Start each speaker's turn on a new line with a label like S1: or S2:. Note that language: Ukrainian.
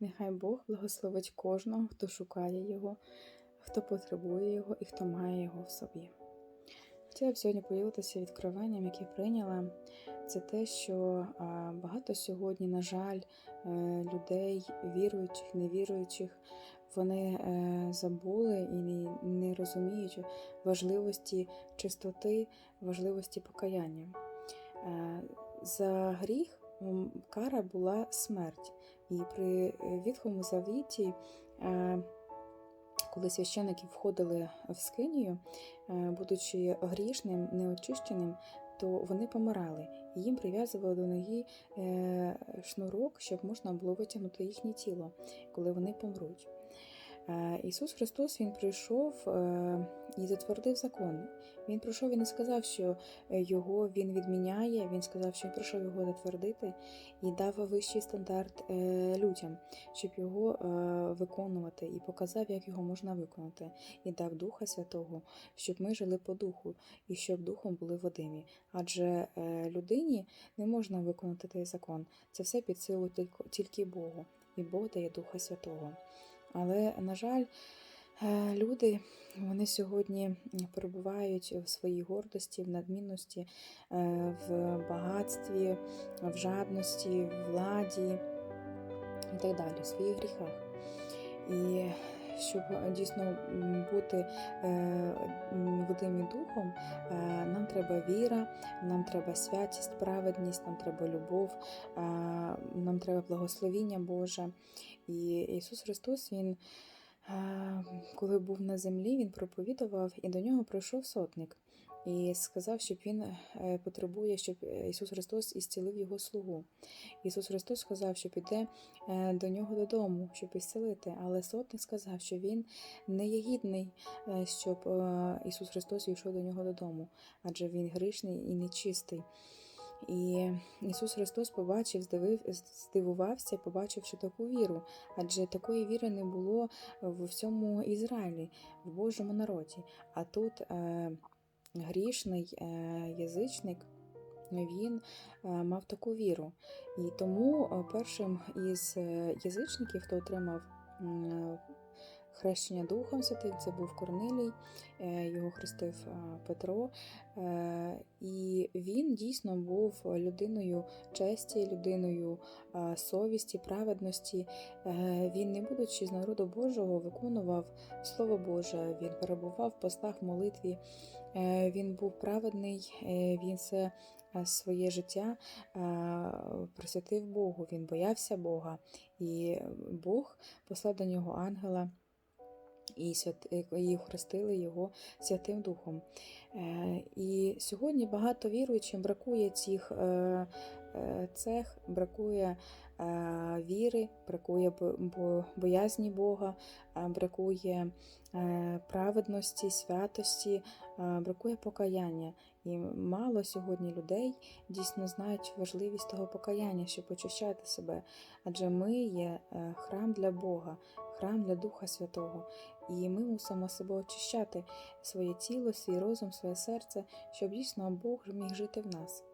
S1: Нехай Бог благословить кожного, хто шукає Його, хто потребує Його і хто має Його в собі. Хотіла б сьогодні поділитися відкриванням, яке прийняла. Це те, що багато сьогодні, на жаль, е, людей, віруючих, невіруючих, вони е, забули і не, розуміють важливості чистоти, важливості покаяння. Е, За гріх кара була смерть. І при е, Вітхому Завіті, е, коли священики входили в скинію, е, будучи грішним, неочищеним, то вони помирали. Їм прив'язували до ноги шнурок, щоб можна було витягнути їхнє тіло, коли вони помруть. Е, Ісус Христос Він прийшов е, і затвердив закон. Він прийшов і не сказав, що е, його Він відміняє. Він сказав, що він прийшов його затвердити і дав вищий стандарт людям, щоб його виконувати, і показав, як його можна виконати, і дав Духа Святого, щоб ми жили по духу, і щоб духом були водимі. Адже людині не можна виконати той закон. Це все під силу тільки Богу, і Бог дає Духа Святого. Але, на жаль, е, люди вони сьогодні перебувають в своїй гордості, в надмінності, е, в багатстві, в жадності, в владі і так далі, в своїх гріхах. І щоб дійсно бути е, і духом, е, нам треба віра, нам треба святість, праведність, нам треба любов, е, нам треба благословіння Боже. І Ісус Христос, Він, коли був на землі, Він проповідував, і до нього прийшов сотник. І сказав, щоб він е, потребує, щоб Ісус Христос ісцілив його слугу. Ісус Христос сказав, що піде е, до нього додому, щоб ісцелити. Але сотник сказав, що він не є гідний, е, щоб е, Ісус Христос йшов до нього додому, адже він грішний і нечистий. І Ісус Христос побачив, здивив, здивувався, побачивши таку віру, адже такої віри не було в всьому Ізраїлі, в Божому народі. А тут е, грішний е, язичник. Він е, мав таку віру. І тому е, першим із е, язичників, хто отримав хрещення Духом Святим, це був Корнилій, е, його хрестив е, Петро. Е, І він дійсно був людиною честі, людиною совісті, праведності. Він, не будучи з народу Божого, виконував Слово Боже, він перебував в постах в молитві, він був праведний, він все своє життя присвятив Богу, він боявся Бога, і Бог послав до нього ангела. І і хрестили його Святим Духом. Е, І сьогодні багато віруючим бракує цих е, цех, бракує е, віри, бракує бо- бо- боязні Бога, е, бракує е, праведності, святості, е, бракує покаяння. І мало сьогодні людей дійсно знають важливість того покаяння, щоб очищати себе. Адже ми є е, храм для Бога, храм для Духа Святого. І ми мусимо себе очищати своє тіло, свій розум, своє серце, щоб дійсно Бог міг жити в нас.